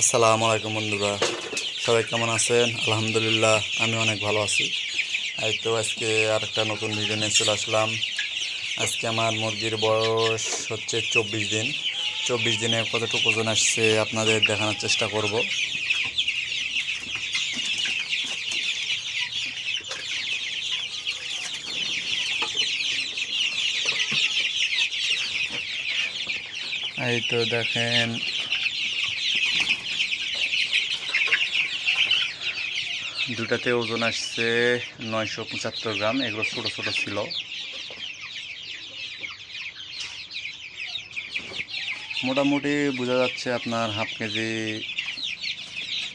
আসসালামু আলাইকুম বন্ধুরা। সবাই কেমন আছেন? আলহামদুলিল্লাহ, আমি অনেক ভালো আছি। এই তো আজকে আর একটা নতুন ভিডিও নিয়ে চলে আসলাম। আজকে আমার মুরগির বয়স হচ্ছে চব্বিশ দিন। চব্বিশ দিনে কতটুকু ওজন আসছে আপনাদের দেখানোর চেষ্টা করব। এই তো দেখেন দুটাতে ওজন আসছে নয়শো পঁচাত্তর গ্রাম, এগুলো ছোটো ছোটো ছিল। মোটামুটি বোঝা যাচ্ছে আপনার হাফ কেজি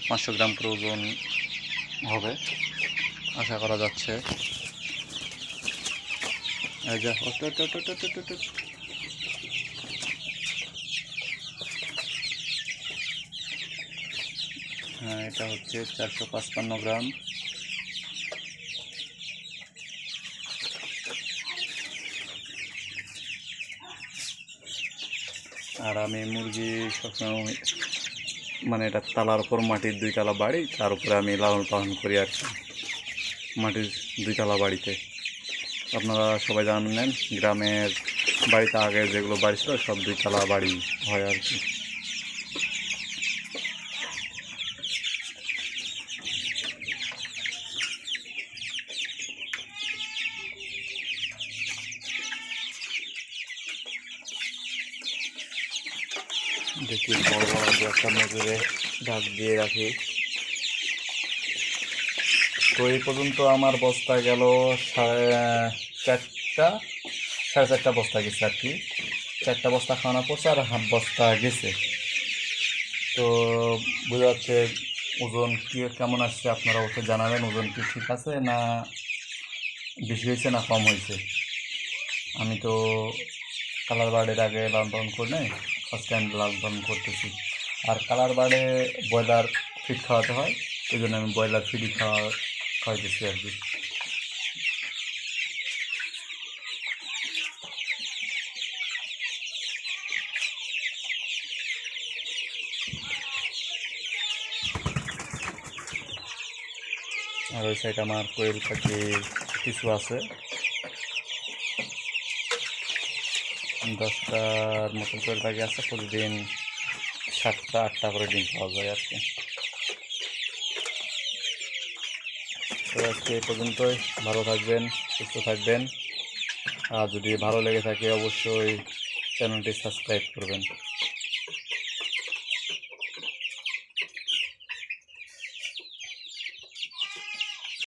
পাঁচশো গ্রাম করে ওজন হবে, আশা করা যাচ্ছে। এটা হচ্ছে চারশো পাঁচপান্ন গ্রাম। আর আমি মুরগি সবসময় মানে এটা তালার উপর মাটির দুই তালা বাড়ি, তার উপরে আমি লালন পালন করি আর কি, মাটির দুই তালা বাড়িতে। আপনারা সবাই জানেন, গ্রামের বাড়িতে আগে যেগুলো বাড়ি ছিল সব দুই তালা বাড়ি হয় আর কি। দেখি বড় বড় দু একটা নজরে ডাক দিয়ে রাখি। তো এই পর্যন্ত আমার বস্তা গেল সাড়ে, চারটা সাড়ে চারটা বস্তা গেছে আর কি। চারটা বস্তা খাওয়ানো পড়ছে আর হাফ বস্তা গেছে। তো বোঝা যাচ্ছে ওজন কি কেমন আসছে, আপনারা ওকে জানাবেন ওজন কি ঠিক আছে না বেশি হয়েছে না কম হয়েছে। আমি তো কালার বার্ডের আগে লালন পালন করে ফার্স্ট টাইম লালন করতেছি। আর কালার বার্ডে ব্রয়লার ফিড খাওয়াতে হয়, এই জন্য আমি ব্রয়লার ফিডই খাওয়া, খাওয়াইতেছি আর কি। আর ওই সাইড আমার কোয়েল পাখি কিছু আছে। দশটার মতো করে লাগে আছে, প্রতিদিন সাতটা, আটটা করে ডিম পাওয়া যায় আর কি। তো আজকে এই পর্যন্তই, ভালো থাকবেন, সুস্থ থাকবেন। আর যদি ভালো লেগে থাকে, অবশ্যই চ্যানেলটি সাবস্ক্রাইব করবেন।